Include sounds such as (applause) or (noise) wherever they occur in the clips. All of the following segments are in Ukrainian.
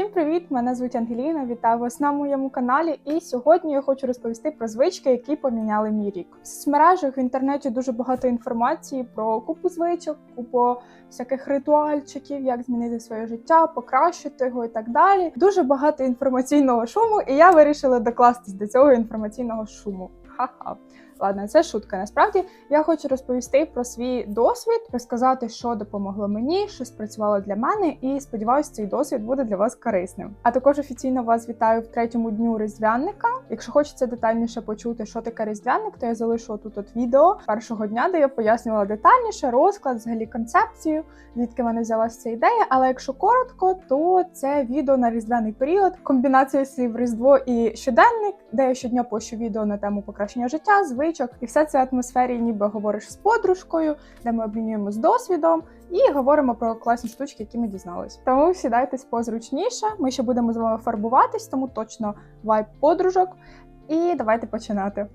Всім привіт! Мене звуть Ангеліна. Вітаю вас на моєму каналі. І сьогодні я хочу розповісти про звички, які поміняли мій рік. В соцмережах в інтернеті дуже багато інформації про купу звичок, купу всяких ритуальчиків, як змінити своє життя, покращити його і так далі. Дуже багато інформаційного шуму, і я вирішила докластись до цього інформаційного шуму. Ха-ха. Ладно, це шутка. Насправді я хочу розповісти про свій досвід, розказати, що допомогло мені, що спрацювало для мене, і сподіваюся, цей досвід буде для вас корисним. А також офіційно вас вітаю в третьому дню різдвяника. Якщо хочеться детальніше почути, що таке різдвяник, то я залишу тут от відео першого дня, де я пояснювала детальніше розклад, взагалі концепцію, звідки мене взялася ця ідея. Але якщо коротко, то це відео на різдвяний період, комбінація слів Різдво і щоденник, де я щодня пощу відео на тему покращення життя, звичок, і все це в атмосфері, ніби говориш з подружкою, де ми обмінюємось досвідом і говоримо про класні штучки, які ми дізналися. Тому сідайтесь позручніше. Ми ще будемо з вами фарбуватись, тому точно вайб подружок. І давайте починати.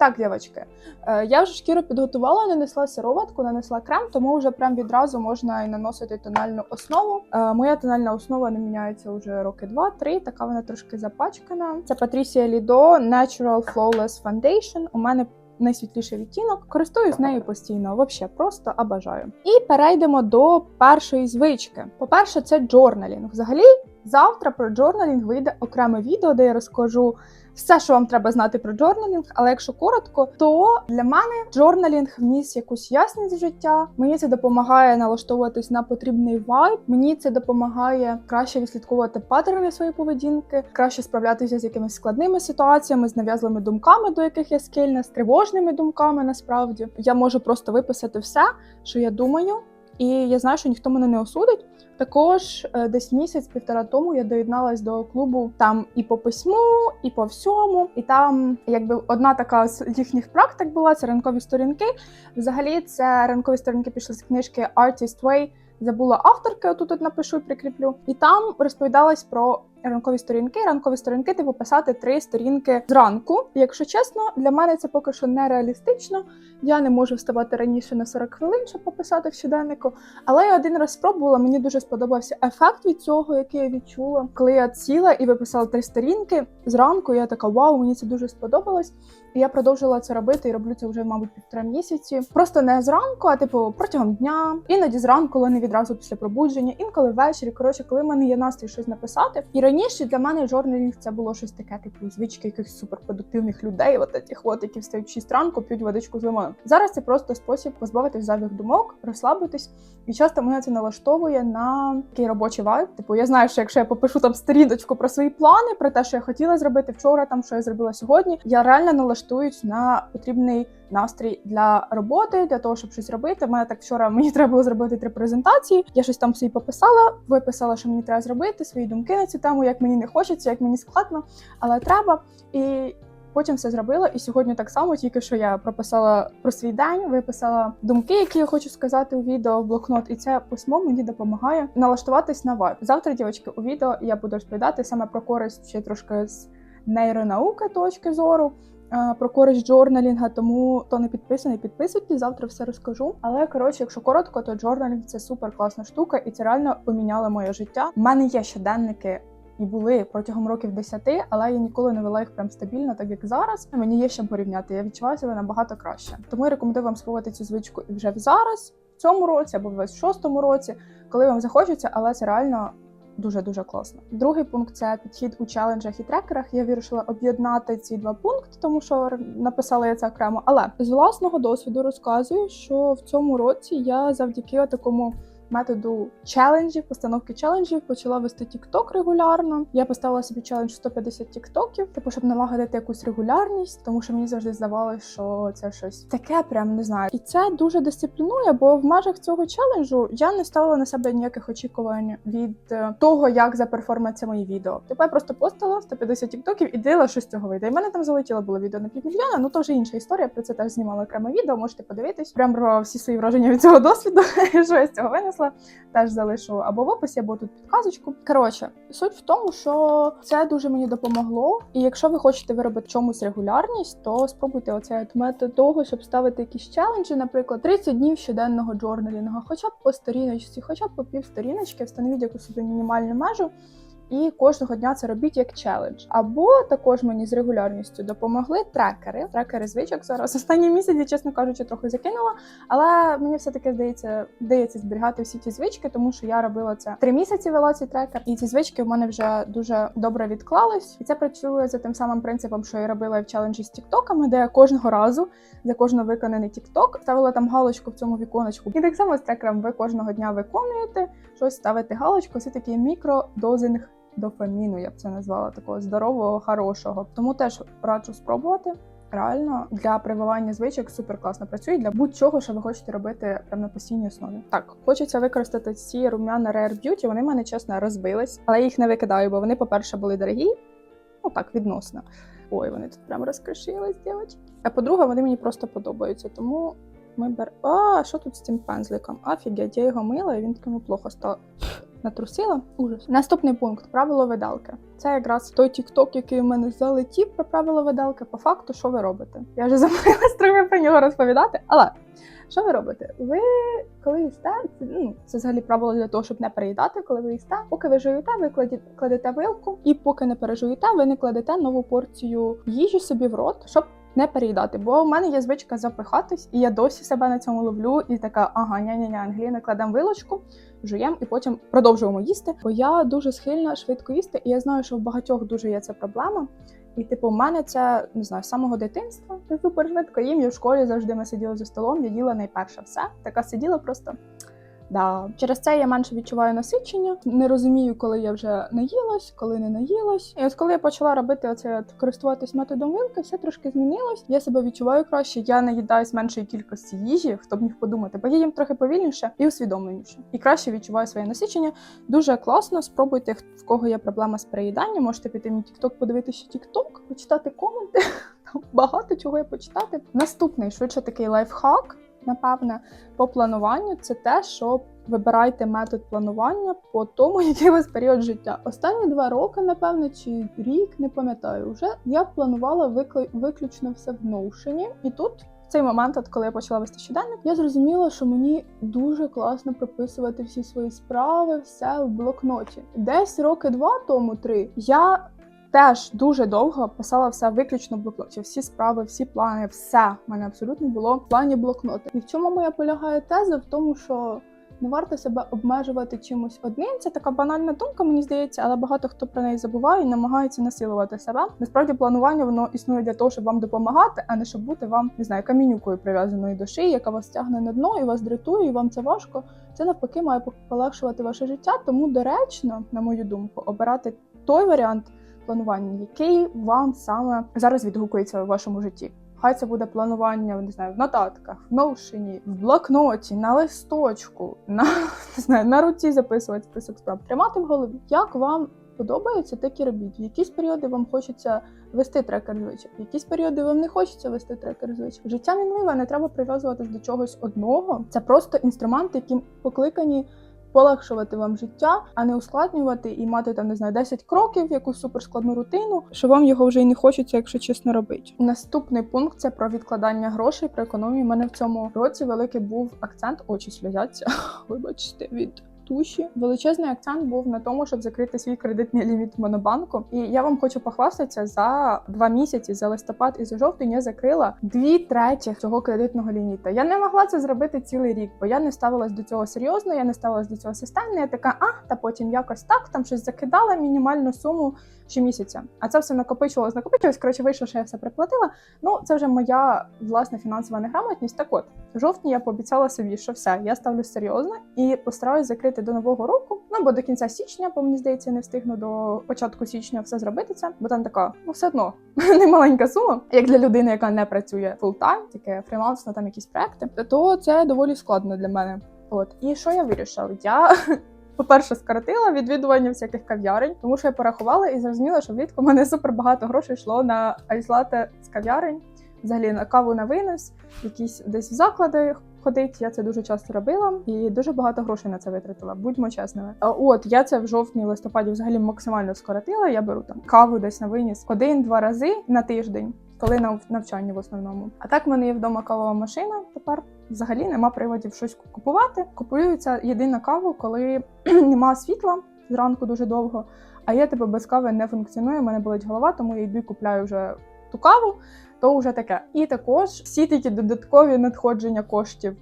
Так, дівчатки, е, я вже шкіру підготувала, нанесла сироватку, нанесла крем, тому вже прям відразу можна і наносити тональну основу. Е, Моя тональна основа не міняється вже роки два-три. Така вона трошки запачкана. Це Patricia Lido Natural Flawless Foundation. У мене найсвітліший відтінок. Користуюсь нею постійно, взагалі просто обажаю. І перейдемо до першої звички. По-перше, це джорналінг. Взагалі, завтра про джорналінг вийде окреме відео, де я розкажу все, що вам треба знати про джорналінг. Але якщо коротко, то для мене джорналінг вніс якусь ясність в життя. Мені це допомагає налаштовуватись на потрібний вайб. Мені це допомагає краще відслідковувати паттерни своєї поведінки, краще справлятися з якимись складними ситуаціями, з нав'язливими думками, до яких я схильна, з тривожними думками. Насправді я можу просто виписати все, що я думаю. І я знаю, що ніхто мене не осудить. Також е, десь місяць-півтора тому я доєдналась до клубу там і по письму, і по всьому. І там, якби одна така з їхніх практик була це ранкові сторінки. Взагалі, це ранкові сторінки пішли з книжки Artist Way. Забула авторки, отут от напишу і прикріплю. І там розповідалось про ранкові сторінки. Ранкові сторінки, типу писати три сторінки зранку. Якщо чесно, для мене це поки що нереалістично. Я не можу вставати раніше на 40 хвилин, щоб пописати в щоденнику. Але я один раз спробувала. Мені дуже сподобався ефект від цього, який я відчула. Коли я сіла і виписала три сторінки зранку, я така вау, мені це дуже сподобалось. І я продовжила це робити і роблю це вже, мабуть, півтора місяці. Просто не зранку, а типу протягом дня, іноді зранку, але не відразу після пробудження, інколи ввечері. Коротше, коли в мене є настрій щось написати. І раніше для мене журналінг це було щось таке, типу звички якихось суперпродуктивних людей, от таких от, які встають в 6 ранку, п'ють водичку з лимоном. Зараз це просто спосіб позбавитись зайвих думок, розслабитись. І часто мене це налаштовує на такий робочий вайб. Типу, я знаю, що якщо я попишу там сторіночку про свої плани, про те, що я хотіла зробити вчора, там що я зробила сьогодні, я реально налаштуюсь на потрібний настрій для роботи, для того, щоб щось робити. У мене так вчора мені (laughs) треба було зробити три презентації. Я щось там собі пописала, виписала, що мені треба зробити, свої думки на цю тему, як мені не хочеться, як мені складно, але треба. І Потім все зробила, і сьогодні так само, тільки що я прописала про свій день, виписала думки, які я хочу сказати у відео в блокнот, і це письмо мені допомагає налаштуватись на вайб. Завтра, дівчатки, у відео я буду розповідати саме про користь ще трошки з нейронауки точки зору. Про користь джорналінга, тому хто не підписаний, підписуйтесь, завтра все розкажу. Але коротше, якщо коротко, то джорналінг це супер класна штука, і це реально поміняло моє життя. У мене є щоденники і були протягом років 10, але я ніколи не вела їх прям стабільно, так як зараз. Мені є чим порівняти. Я відчуваю себе набагато краще. Тому я рекомендую вам спробувати цю звичку і вже зараз, в цьому році або в 26-му році, коли вам захочеться, але це реально. Дуже дуже класно. Другий пункт це підхід у челенджах і трекерах. Я вирішила об'єднати ці два пункти, тому що написала я це окремо. Але з власного досвіду розказую, що в цьому році я завдяки такому методу челенджів, постановки челенджів, почала вести TikTok регулярно. Я поставила собі челендж 150 тіктоків, типу, щоб налагодити якусь регулярність, тому що мені завжди здавалося, що це щось таке, прям не знаю. І це дуже дисциплінує, бо в межах цього челенджу я не ставила на себе ніяких очікувань від е, того, як заперформаться мої відео. Типу я просто постила 150 тіктоків і дивила, що з цього вийде. І в мене там залетіло було відео на півмільйона. Ну то вже інша історія. Про це теж знімала окреме відео. Можете подивитись. Прям про всі свої враження від цього досвіду, (laughs) що я з цього винесла. Винесла. Теж залишу або в описі, або тут підказочку. Коротше, суть в тому, що це дуже мені допомогло. І якщо ви хочете виробити чомусь регулярність, то спробуйте оцей метод того, щоб ставити якісь челенджі, наприклад, 30 днів щоденного джорнелінгу, хоча б по сторіночці, хоча б по пів сторіночки, встановіть якусь собі мінімальну межу. І кожного дня це робіть як челендж. Або також мені з регулярністю допомогли трекери. Трекери звичок зараз. Останній місяць, я, чесно кажучи, трохи закинула. Але мені все таки здається, вдається зберігати всі ці звички, тому що я робила це три місяці. Вела цей трекер, і ці звички в мене вже дуже добре відклались. І це працює за тим самим принципом, що я робила в челенджі з тіктоками, де я кожного разу за кожно виконаний тікток ставила там галочку в цьому віконечку. І так само з трекером ви кожного дня виконуєте щось, ставите галочку. Це такий мікродозинг дофаміну, я б це назвала такого здорового, хорошого. Тому теж раджу спробувати. Реально для прививання звичок супер класно працює для будь-чого, що ви хочете робити прямо на постійній основі. Так, хочеться використати ці рум'яна Rare Beauty. Вони в мене чесно розбились, але я їх не викидаю, бо вони, по-перше, були дорогі. Ну так, відносно. Ой, вони тут прям розкришились, дівчатки. А по-друге, вони мені просто подобаються. Тому ми беремо. А, що тут з цим пензликом? Офігеть, я його мила, і він такому плохо став. Натрусила ужас. Наступний пункт правило видалки. Це якраз той тікток, який у мене залетів про правило видалки. По факту, що ви робите? Я вже забулась трохи про нього розповідати. Але що ви робите? Ви коли їсте, ну, це взагалі правило для того, щоб не переїдати, коли ви їсте. Поки ви жуєте, ви кладі- кладете вилку, і поки не пережуєте, ви не кладете нову порцію їжі собі в рот, щоб не переїдати. Бо в мене є звичка запихатись, і я досі себе на цьому ловлю. І така, ага, ня-ня-ня, Ангеліна, кладемо вилочку, жуємо і потім продовжуємо їсти. Бо я дуже схильна швидко їсти, і я знаю, що в багатьох дуже є ця проблема. І, типу, в мене це не знаю, з самого дитинства. Я супер швидко їм. Я в школі завжди ми сиділи за столом, я їла найперше все. Така сиділа просто. Да. Через це я менше відчуваю насичення, не розумію, коли я вже наїлась, коли не наїлась. І от коли я почала робити оце от користуватись методом вилки, все трошки змінилось. Я себе відчуваю краще. Я наїдаюсь меншої кількості їжі, хто б міг подумати, бо я їм трохи повільніше і усвідомленіше. І краще відчуваю своє насичення. Дуже класно. Спробуйте, в кого є проблема з переїданням. Можете піти мій TikTok, подивитися TikTok, почитати коменти. (laughs) Багато чого є почитати. Наступний швидше такий лайфхак. Напевне, по плануванню це те, що вибирайте метод планування по тому, (laughs) який у вас період життя. Останні два роки, напевне, чи рік, не пам'ятаю, вже я планувала викли- виключно все в Notion. І тут. в Цей момент, от коли я почала вести щоденник, я зрозуміла, що мені дуже класно прописувати всі свої справи, все в блокноті. Десь роки два тому три я теж дуже довго писала все виключно в блокноті. Всі справи, всі плани, все в мене абсолютно було в плані блокнота. І в чому моя полягає теза? В тому, що не варто себе обмежувати чимось одним. Це така банальна думка, мені здається, але багато хто про неї забуває і намагається насилувати себе. Насправді планування воно існує для того, щоб вам допомагати, а не щоб бути вам не знаю, камінюкою прив'язаною до шиї, яка вас тягне на дно і вас дратує, і вам це важко. Це навпаки має полегшувати ваше життя. Тому доречно, на мою думку, обирати той варіант планування, який вам саме зараз відгукується у вашому житті. Хай це буде планування, не знаю, в нотатках, в ноушені, в блокноті, на листочку, (laughs) на не знаю, на руці записувати список справ. Тримати в голові, як вам подобається, так і робіть. В якісь періоди вам хочеться вести трекер звичок, в якісь періоди вам не хочеться вести трекер звичок. Життя мінливе, не треба прив'язуватись до чогось одного. Це просто інструменти, які покликані полегшувати вам життя, а не ускладнювати і мати там не знаю 10 кроків, якусь суперскладну рутину, що вам його вже й не хочеться, якщо чесно робити. Наступний пункт це про відкладання грошей, про економію. У мене в цьому році великий був акцент, очі сльозяться. (laughs) Вибачте, від туші. Величезний акцент був на тому, щоб закрити свій кредитний ліміт монобанку. І я вам хочу похвастатися за два місяці, за листопад і за жовтень я закрила дві третіх цього кредитного ліміта. Я не могла це зробити цілий рік, бо я не ставилась до цього серйозно, я не ставилась до цього системно. Я така, а та потім якось так там щось закидала мінімальну суму щомісяця. А це все накопичувалось, накопичувалось. Коротше, вийшло, що я все приплатила. Ну, це вже моя власна фінансова неграмотність. Так от, в жовтні я пообіцяла собі, що все, я ставлю серйозно і постараюсь закрити до нового року. Ну бо до кінця січня, бо мені здається, не встигну до початку січня все зробити це, бо там така, ну все одно (laughs) немаленька сума, як для людини, яка не працює фултайм, таке фріланс на там якісь проекти, то це доволі складно для мене. От і що я вирішила? Я (laughs) по-перше, скоротила відвідування всяких кав'ярень, тому що я порахувала і зрозуміла, що влітку в мене супер багато грошей йшло на айслати з кав'ярень, взагалі на каву на винос, якісь десь в заклади ходити. Я це дуже часто робила і дуже багато грошей на це витратила. Будьмо чесними. От я це в жовтні листопаді взагалі максимально скоротила. Я беру там каву десь на виніс один-два рази на тиждень. Коли на навчанні в основному. А так в мене є вдома кавова машина. Тепер взагалі нема приводів щось купувати. Купується єдина каву, коли (clears throat) нема світла зранку дуже довго. А я типу без кави не функціонує. У мене болить голова, тому я йду і купляю вже ту каву. То вже таке. І також всі такі додаткові надходження коштів.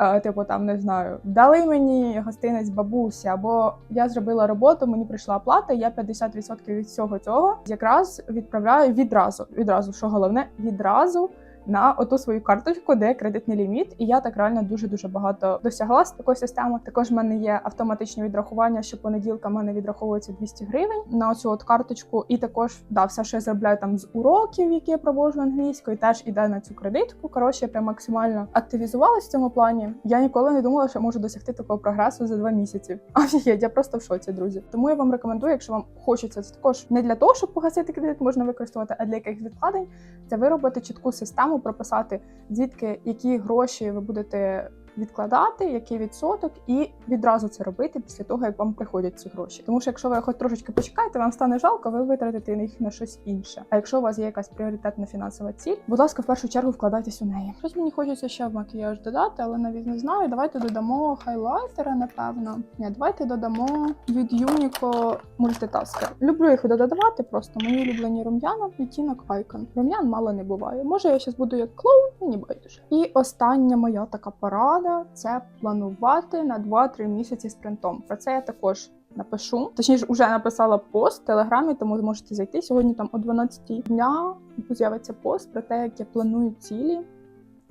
е, Типу, там не знаю, дали мені гостинець бабусі, або я зробила роботу, мені прийшла оплата, я 50% від всього цього якраз відправляю відразу. Відразу, що головне, відразу на оту свою карточку, де кредитний ліміт. І я так реально дуже дуже багато досягла з такої системи. Також в мене є автоматичні відрахування, що понеділка в мене відраховується 200 гривень на цю от карточку. І також да, все, що я заробляю там з уроків, які я проводжу англійською, теж іде на цю кредитку. Коротше, я прям максимально активізувалась в цьому плані. Я ніколи не думала, що можу досягти такого прогресу за два місяці. (laughs) Офігеть, я просто в шоці, друзі. Тому я вам рекомендую, якщо вам хочеться це також не для того, щоб погасити кредит, можна використовувати, а для якихось відкладень, це виробити чітку систему, прописати звідки які гроші ви будете відкладати, який відсоток, і відразу це робити після того, як вам приходять ці гроші. Тому що якщо ви хоч трошечки почекаєте, вам стане жалко, ви витратите їх на щось інше. А якщо у вас є якась пріоритетна фінансова ціль, будь ласка, в першу чергу вкладайтесь у неї. Щось мені хочеться ще в макіяж додати, але навіть не знаю. Давайте додамо хайлайтера, напевно. Ні, давайте додамо від Unico мультитаскер. Люблю їх додавати, просто мої улюблені рум'яна, відтінок Icon. Рум'ян мало не буває. Може, я зараз буду як клоун, мені байдуже. І остання моя така порада це планувати на 2-3 місяці спринтом. Про це я також. Напишу, точніше, вже написала пост в телеграмі, тому зможете зайти сьогодні. Там о 12 дня з'явиться пост про те, як я планую цілі,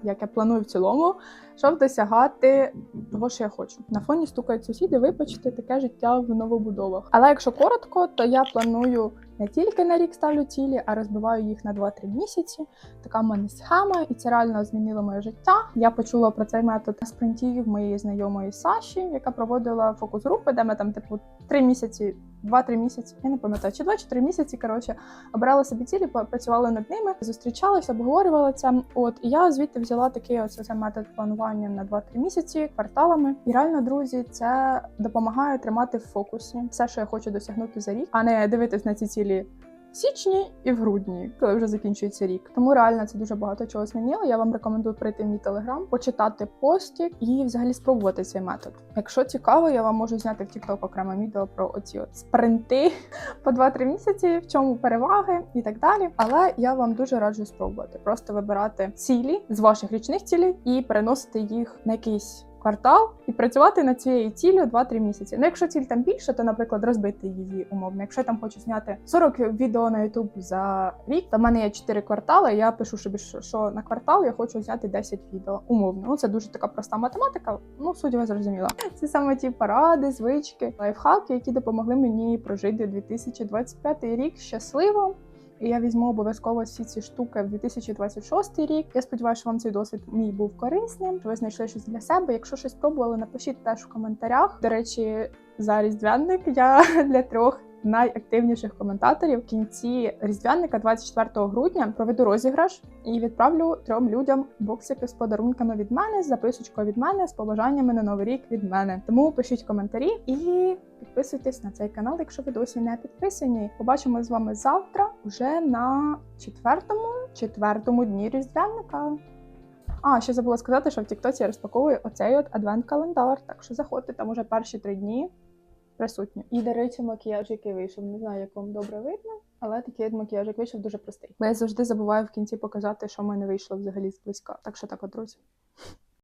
як я планую в цілому, щоб досягати того, що я хочу. На фоні стукають сусіди, вибачте, таке життя в новобудовах. Але якщо коротко, то я планую не тільки на рік ставлю цілі, а розбиваю їх на 2-3 місяці. Така в мене схема, і це реально змінило моє життя. Я почула про цей метод на спринті в моєї знайомої Саші, яка проводила фокус групи, де ми там, типу, 3 місяці. 2-3 місяці, я не пам'ятаю, чи 2 чи 3 місяці. Коротше, обирали собі цілі, працювали над ними, зустрічалися, обговорювали це. От і я звідти взяла такий ось цей метод планування на 2-3 місяці кварталами. І реально, друзі, це допомагає тримати в фокусі все, що я хочу досягнути за рік, а не дивитись на ці цілі. Січні і в грудні, коли вже закінчується рік. Тому реально це дуже багато чого змінило. Я вам рекомендую прийти в мій телеграм, почитати постік і взагалі спробувати цей метод. Якщо цікаво, я вам можу зняти в TikTok окреме відео про оці от спринти (laughs) по 2-3 місяці, в чому переваги і так далі. Але я вам дуже раджу спробувати. Просто вибирати цілі з ваших річних цілей і переносити їх на якийсь квартал і працювати над цією ціллю 2-3 місяці. Ну, якщо ціль там більше, то, наприклад, розбити її умовно. Якщо я там хочу зняти 40 відео на YouTube за рік, то в мене є 4 квартали. Я пишу собі, що, на квартал я хочу зняти 10 відео. Умовно. Ну це дуже така проста математика. Ну суть ви зрозуміла. Це саме ті поради, звички, лайфхаки, які допомогли мені прожити 2025 рік щасливо. І я візьму обов'язково всі ці штуки в 2026 рік. Я сподіваюся, що вам цей досвід мій був корисним. Ви знайшли щось для себе. Якщо щось пробували, напишіть теж в коментарях. До речі, за різдвяник я (laughs) для трьох. Найактивніших коментаторів в кінці різдвяника 24 грудня проведу розіграш і відправлю трьом людям боксики з подарунками від мене, з записочкою від мене, з побажаннями на новий рік від мене. Тому пишіть коментарі і підписуйтесь на цей канал, якщо ви досі не підписані. Побачимо з вами завтра, уже на четвертому, четвертому дні різдвяника. А, ще забула сказати, що в Тіктоці я розпаковую оцей от адвент-календар. Так що заходьте, там уже перші три дні присутні. І, до речі, макіяж, який вийшов. Не знаю, як вам добре видно, але такий макіяж, як вийшов, дуже простий. Бо я завжди забуваю в кінці показати, що в мене вийшло взагалі зблизька. Так що так, от, друзі.